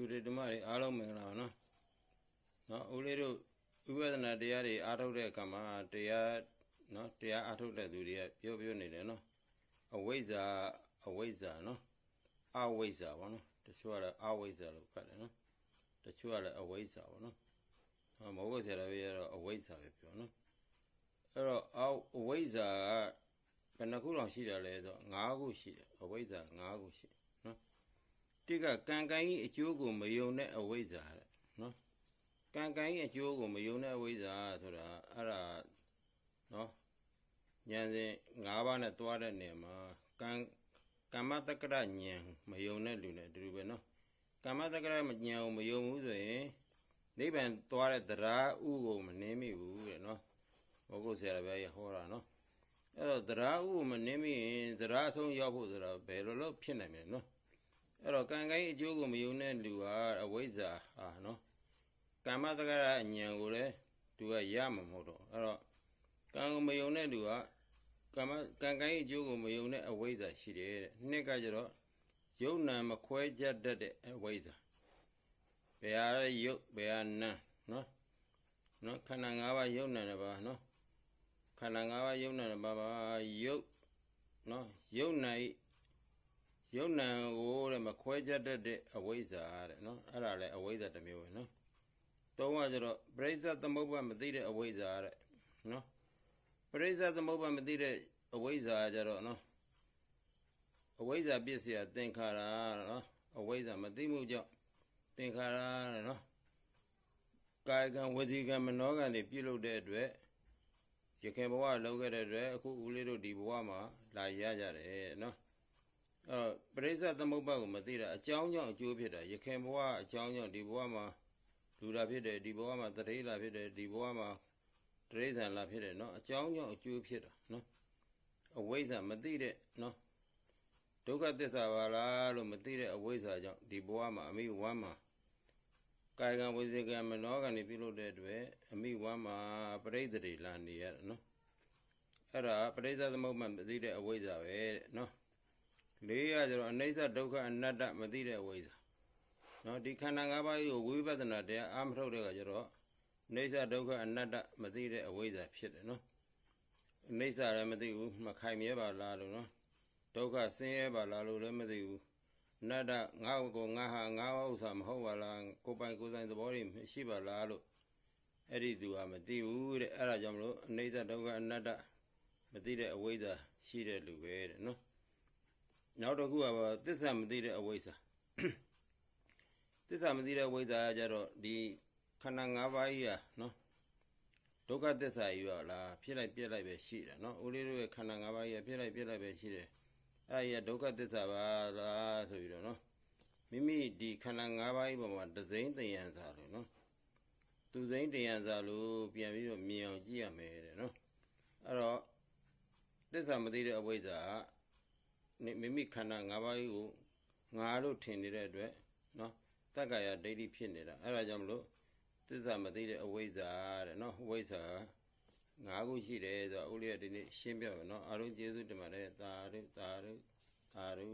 တူတွေဓမ္မတွေအားလုံးမင်္ဂလာပါနော်နော်ဦးလေးတို့ဝိပဿနာတရားတွေအားထုတ်တဲ့အခါမှာတရားနော်တရားအားထုတ်တဲ့သူတွေကပြောပြောနေတယ်နော်အဝိဇ္ဇာအဝိဇ္ဇာနော်အဝိဇ္ဇာပေါ့နော်တချို့ကတော့အဝိဇ္ဇာလို့ဖတ်တယ်နော်တချို့ကလည်းအဝိဇ္ဇာပေါ့နော်ဟောမဟုတ်ဆရာတော်ကြီးကတော့အဝိဇ္ဇာပဲပြောနော်အဲ့တော့အဝိဇ္ဇာကဘယ်နှခုလောက်ရှိတယ်လဲဆိုတော့၅ခုရှိတယ်အဝိဇ္ဇာ၅ခုရှိတယ်နော် တိကကံကံဤအကျိုးကိုမယုံတဲ့အဝိဇ္ဇာတဲ့နော်ကံကံဤအကျိုးကိုမယုံတဲ့အဝိဇ္ဇာဆိုတာအဲ့ဒါနော်ဉာဏ်စဉ်၅ပါးနဲ့တွားတဲ့နေရာမှာကံကမ္မတက္ကရဉာဏ်မယုံတဲ့လူနဲ့အတူတူပဲနော်ကမ္မတက္ကရဉာဏ်ကိုမယုံဘူးဆိုရင်နိဗ္ဗာန်တွားတဲ့တရားဥကိုမနှင်းမိဘူးတဲ့နော်ဘုဂုတ်ဆရာတော်ဘုရားကြီးဟောတာနော်အဲ့တော့တရားဥကိုမနှင်းမိရင်တရားအဆုံးရောက်ဖို့ဆိုတာဘယ်လိုလုပ်ဖြစ်နိုင်မလဲနော် အဲ့တော့ကံကိုင်းအကျိုးကိုမယုံတဲ့လူဟာအဝိဇ္ဇာဟာနော်ကမ္မတက္ကရာအဉာဏ်ကိုလည်းသူကရမှာမဟုတ်တော့အဲ့တော့ကံကိုမယုံတဲ့လူကကမ္မကံကိုင်းအကျိုးကိုမယုံတဲ့အဝိဇ္ဇာရှိတယ်တဲ့နှစ်ကကျတော့ယုံနာမခွဲကြတတ်တဲ့အဝိဇ္ဇာဘယ်ဟာလဲယုတ်ဘယ်ဟာနာနော်နော်ခန္ဓာ၅ပါးယုံနာတစ်ပါးနော်ခန္ဓာ၅ပါးယုံနာတစ်ပါးပါယုတ်နော်ယုံနာဤ ယုံနံကိုတဲ့မခွဲကြတတ်တဲ့အဝိဇ္ဇာတဲ့နော်အဲ့ဒါလည်းအဝိဇ္ဇာတစ်မျိုးပဲနော်သုံးကကျတော့ပရိစ္ဆသမုပ္ပါမသိတဲ့အဝိဇ္ဇာတဲ့နော်ပရိစ္ဆသမုပ္ပါမသိတဲ့အဝိဇ္ဇာကျတော့နော်အဝိဇ္ဇာပြည့်စရာသင်္ခါရနော်အဝိဇ္ဇာမသိမှုကြောင့်သင်္ခါရတဲ့နော်ကာယကံဝစီကံမနောကံတွေပြုလုပ်တဲ့အတွက်ရခင်ဘဝလောက်ခဲ့တဲ့အတွက်အခုဦးလေးတို့ဒီဘဝမှာလာရကြတယ်နော် အဲပရိစ္ဆသမုပ္ပါကိုမသိတာအကြောင်းကြောင့်အကျိုးဖြစ်တာရခင်ဘဝအကြောင်းကြောင့်ဒီဘဝမှာလူလာဖြစ်တယ်ဒီဘဝမှာတတိလာဖြစ်တယ်ဒီဘဝမှာတရိစ္ဆာန်လာဖြစ်တယ်เนาะအကြောင်းကြောင့်အကျိုးဖြစ်တာเนาะအဝိဇ္ဇာမသိတဲ့เนาะဒုက္ခသစ္စာပါလားလို့မသိတဲ့အဝိဇ္ဇာကြောင့်ဒီဘဝမှာအမိဝမ်းမှာကာယကံဝိဇ္ဇကံမနောကံတွေပြုလုပ်တဲ့အတွက်အမိဝမ်းမှာပရိသေတွေလာနေရတာเนาะအဲ့ဒါပရိစ္ဆသမုပ္ပါမသိတဲ့အဝိဇ္ဇာပဲတဲ့เนาะ လေးရကျတော့အနိစ္စဒုက္ခအနတ္တမသိတဲ့ဝိဇ္ဇာနော်ဒီခန္ဓာ၅ပါးကိုဝိပဿနာတရားအာမထုတ်တဲ့ကကျတော့အနိစ္စဒုက္ခအနတ္တမသိတဲ့အဝိဇ္ဇာဖြစ်တယ်နော်အနိစ္စလည်းမသိဘူးမခိုင်မြဲပါလားလို့နော်ဒုက္ခဆင်းရဲပါလားလို့လည်းမသိဘူးအနတ္တငါ့ကိုငါဟာငါ့ဥစ္စာမဟုတ်ပါလားကိုယ်ပိုင်ကိုယ်ဆိုင်သဘောတွေမရှိပါလားလို့အဲ့ဒီသူကမသိဘူးတဲ့အဲ့ဒါကြောင့်မလို့အနိစ္စဒုက္ခအနတ္တမသိတဲ့အဝိဇ္ဇာရှိတဲ့လူပဲတဲ့နော် နောက်တစ်ခုကပါသစ္စာမသိတဲ့အဝိဇ္ဇာသစ္စာမသိတဲ့အဝိဇ္ဇာကကြတော့ဒီခန္ဓာ၅ပါးကြီးอ่ะနော်ဒုက္ခသစ္စာကြီးရောလားဖြစ်လိုက်ပြက်လိုက်ပဲရှိတယ်နော်ဦးလေးတို့ရဲ့ခန္ဓာ၅ပါးကြီးကဖြစ်လိုက်ပြက်လိုက်ပဲရှိတယ်အဲ့ဒီကဒုက္ခသစ္စာပါလားဆိုပြီးတော့နော်မိမိဒီခန္ဓာ၅ပါးကြီးပေါ်မှာဒဇိမ့်တယံစာလို့နော်သူစိမ့်တယံစာလို့ပြန်ပြီးတော့မြင်အောင်ကြည့်ရမယ်တဲ့နော်အဲ့တော့သစ္စာမသိတဲ့အဝိဇ္ဇာကနိ မိမိခန္ဓာ၅ပါးကြီးကိုငါလို့ထင်နေတဲ့အတွက်နော်တက္ကာယဒိဋ္ဌိဖြစ်နေတာအဲ့ဒါကြောင့်မလို့သစ္စာမသိတဲ့အဝိဇ္ဇာတဲ့နော်အဝိဇ္ဇာငါးခုရှိတယ်ဆိုတော့ဥလိယဒီနေ့ရှင်းပြမယ်နော်အားလုံးကျေးဇူးတင်ပါတယ်သာဓုသာဓုသာဓု